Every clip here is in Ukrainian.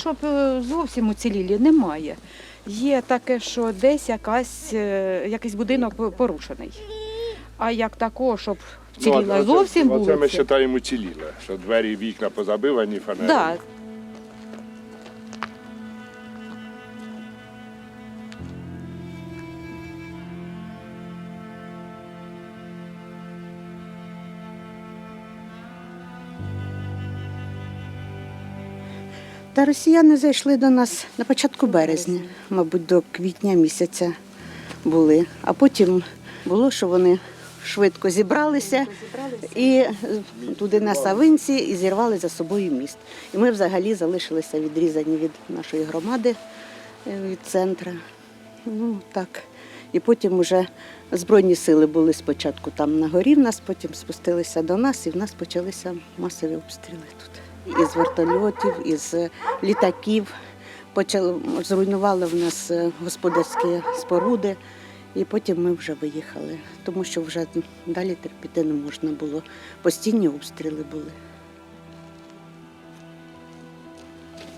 щоб е, зовсім уцілілі, немає. Є таке, що десь якась, е, якийсь будинок порушений. А як такого, щоб вціліла Ну, оце- зовсім Оце ми вважаємо ціліла, що двері вікна позабивані фанерою. Да, Та росіяни зайшли до нас на початку березня, мабуть, до квітня місяця були. А потім було, що вони швидко зібралися і туди на Савинці і зірвали за собою міст. І ми взагалі залишилися відрізані від нашої громади, е, від центра. Ну так. І потім вже Збройні сили були спочатку там на горі в нас, потім спустилися до нас, і в нас почалися масові обстріли тут. Із вертольотів, із е, літаків. Почали, зруйнували в нас е, господарські споруди, і потім ми вже виїхали, тому що вже далі терпіти не можна було. Постійні обстріли були.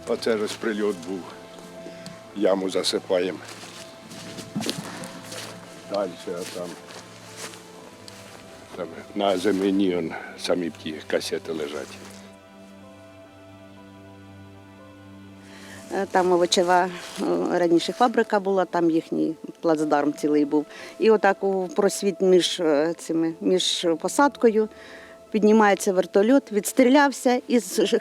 Оце ж прильот був. Яму засипаємо. Далі а там, там на землі он, самі ті касети лежать. Там овочева е, раніше фабрика була, там їхній плацдарм цілий був. І отак у просвіт між е, цими між посадкою піднімається вертольот, відстрілявся і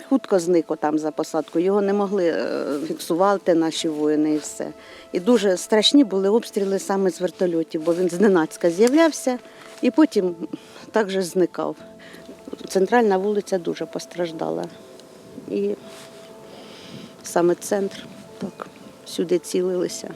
хутко зник там за посадкою. Його не могли е, фіксувати наші воїни і все. І дуже страшні були обстріли саме з вертольотів, бо він зненацька з'являвся і потім також зникав. Центральна вулиця дуже постраждала. І саме центр, так, сюди цілилися.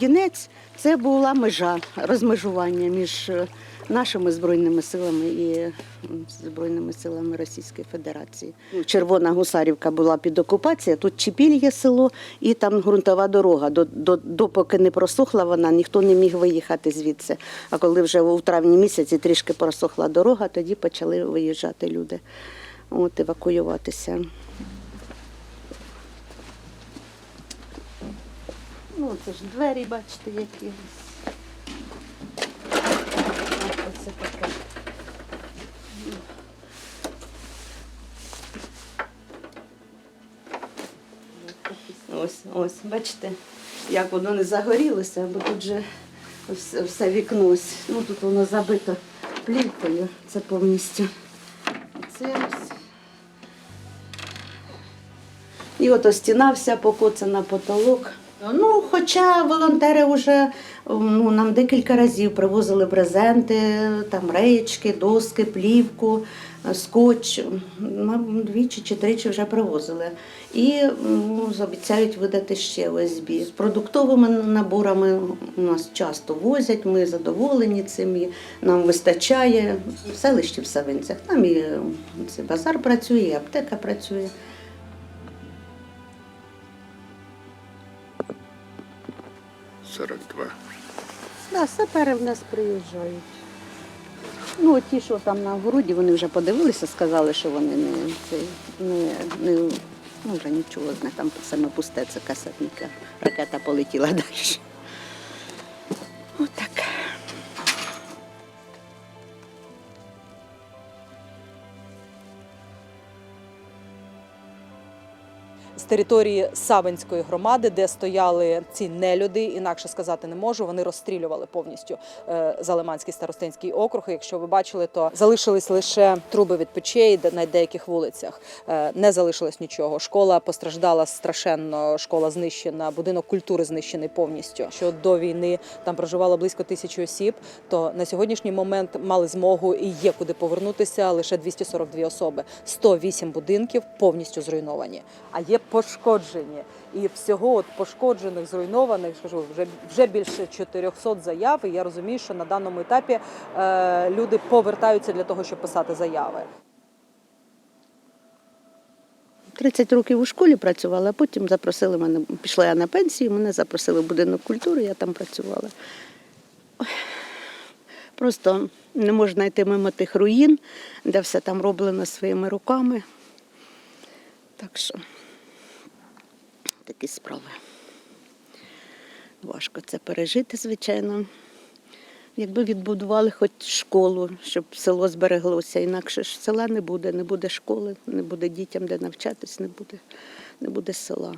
Дінець це була межа розмежування між е, нашими збройними силами і збройними силами Російської Федерації. Ну, Червона гусарівка була під окупацією, тут Чепіль село, і там ґрунтова дорога. До, до, допоки не просохла вона, ніхто не міг виїхати звідси. А коли вже у травні місяці трішки просохла дорога, тоді почали виїжджати люди, от, евакуюватися. Ну, це ж двері, бачите, які. Оце таке. Ось, ось, бачите, як воно не загорілося, бо тут же все, все вікно ось. Ну тут воно забито плівкою, це повністю. Це ось. І от стіна вся покоцана потолок. Ну, хоча волонтери вже ну, нам декілька разів привозили презенти, там реєчки, доски, плівку, скотч. Мабуть, двічі чи тричі вже привозили. І ну, обіцяють видати ще ОСБ. З продуктовими наборами у нас часто возять, ми задоволені цим, і нам вистачає. В селищі в Савинцях. Там і е, базар працює, і аптека працює. – 42. Да, сапери в нас приїжджають. Ну, ті, що там на городі, вони вже подивилися, сказали, що вони не, це, не, не ну, вже нічого з них там саме пусте, це касетника. Ракета полетіла далі. Отак. З території Савинської громади, де стояли ці нелюди, інакше сказати не можу. Вони розстрілювали повністю е, Залиманський старостинський округ. Якщо ви бачили, то залишились лише труби від печей на деяких вулицях. Е, Не залишилось нічого. Школа постраждала страшенно. Школа знищена, будинок культури знищений повністю. Що до війни там проживало близько тисячі осіб, то на сьогоднішній момент мали змогу і є куди повернутися лише 242 особи. 108 будинків повністю зруйновані, а є пошкоджені. І всього от пошкоджених, зруйнованих, скажу, вже вже більше 400 заяв. І я розумію, що на даному етапі е, люди повертаються для того, щоб писати заяви. 30 років у школі працювала, а потім запросили мене, пішла я на пенсію, мене запросили в будинок культури, я там працювала. Просто не можна йти мимо тих руїн, де все там роблено своїми руками. Так що такі справи. Важко це пережити, звичайно. Якби відбудували хоч школу, щоб село збереглося, інакше ж села не буде, не буде школи, не буде дітям де навчатись, не буде, не буде села.